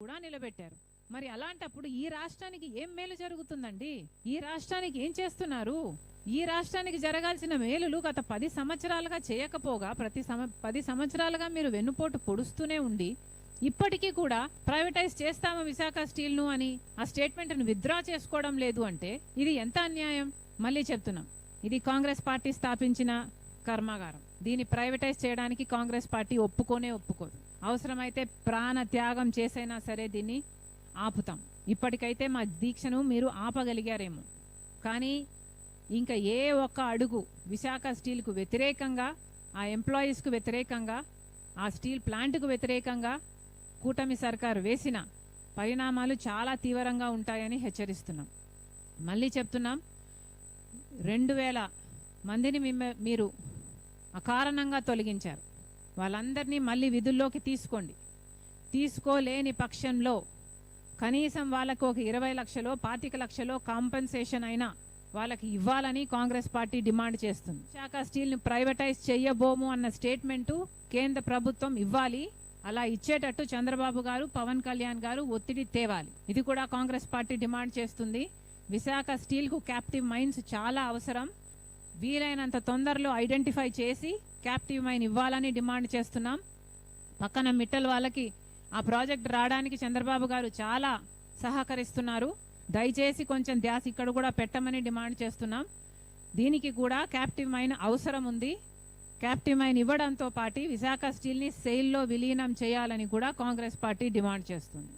కూడా నిలబెట్టారు. మరి అలాంటప్పుడు ఈ రాష్ట్రానికి ఏం మేలు జరుగుతుందండి? ఈ రాష్ట్రానికి ఏం చేస్తున్నారు? ఈ రాష్ట్రానికి జరగాల్సిన మేలులు గత పది సంవత్సరాలుగా చేయకపోగా ప్రతి సమ పది సంవత్సరాలుగా మీరు వెన్నుపోటు పొడుస్తూనే ఉండి ఇప్పటికీ కూడా ప్రైవేటైజ్ చేస్తాము విశాఖ స్టీల్ను అని ఆ స్టేట్మెంట్ను విత్డ్రా చేసుకోవడం లేదు అంటే ఇది ఎంత అన్యాయం? మళ్ళీ చెప్తున్నాం. ఇది కాంగ్రెస్ పార్టీ స్థాపించిన కర్మాగారం. దీన్ని ప్రైవేటైజ్ చేయడానికి కాంగ్రెస్ పార్టీ ఒప్పుకోనే ఒప్పుకోదు. అవసరమైతే ప్రాణ త్యాగం చేసైనా సరే దీన్ని ఆపుతాం. ఇప్పటికైతే మా దీక్షను మీరు ఆపగలిగారేమో. కానీ ఇంకా ఏ ఒక్క అడుగు విశాఖ స్టీల్కు వ్యతిరేకంగా ఆ ఎంప్లాయీస్కు వ్యతిరేకంగా ఆ స్టీల్ ప్లాంట్కు వ్యతిరేకంగా కూటమి సర్కారు వేసిన పరిణామాలు చాలా తీవ్రంగా ఉంటాయని హెచ్చరిస్తున్నాం. మళ్ళీ చెప్తున్నాం రెండు వేల మందిని మిమ్మ మీరు అకారణంగా తొలగించారు. వాళ్ళందరినీ మళ్ళీ విధుల్లోకి తీసుకోండి. తీసుకోలేని పక్షంలో కనీసం వాళ్ళకు ఒక ఇరవై లక్షలో పాతిక లక్షలో కాంపెన్సేషన్ అయినా వాళ్ళకి ఇవ్వాలని కాంగ్రెస్ పార్టీ డిమాండ్ చేస్తుంది. విశాఖ స్టీల్ని ప్రైవేటైజ్ చెయ్యబోము అన్న స్టేట్మెంటు కేంద్ర ప్రభుత్వం ఇవ్వాలి. అలా ఇచ్చేటట్టు చంద్రబాబు గారు పవన్ కళ్యాణ్ గారు ఒత్తిడి తేవాలి. ఇది కూడా కాంగ్రెస్ పార్టీ డిమాండ్ చేస్తుంది. విశాఖ స్టీల్కు క్యాప్టివ్ మైన్స్ చాలా అవసరం. వీలైనంత తొందరలో ఐడెంటిఫై చేసి క్యాప్టివ్ మైన్ ఇవ్వాలని డిమాండ్ చేస్తున్నాం. పక్కన మిట్టల్ వాళ్ళకి ఆ ప్రాజెక్ట్ రావడానికి చంద్రబాబు గారు చాలా సహకరిస్తున్నారు. దయచేసి కొంచెం ధ్యాస ఇక్కడ కూడా పెట్టమని డిమాండ్ చేస్తున్నాం. దీనికి కూడా క్యాప్టివ్ మైన్ అవసరం ఉంది. క్యాప్టివ్ మైన్ ఇవ్వడంతో పాటు విశాఖ స్టీల్ని సెయిల్లో విలీనం చేయాలని కూడా కాంగ్రెస్ పార్టీ డిమాండ్ చేస్తుంది.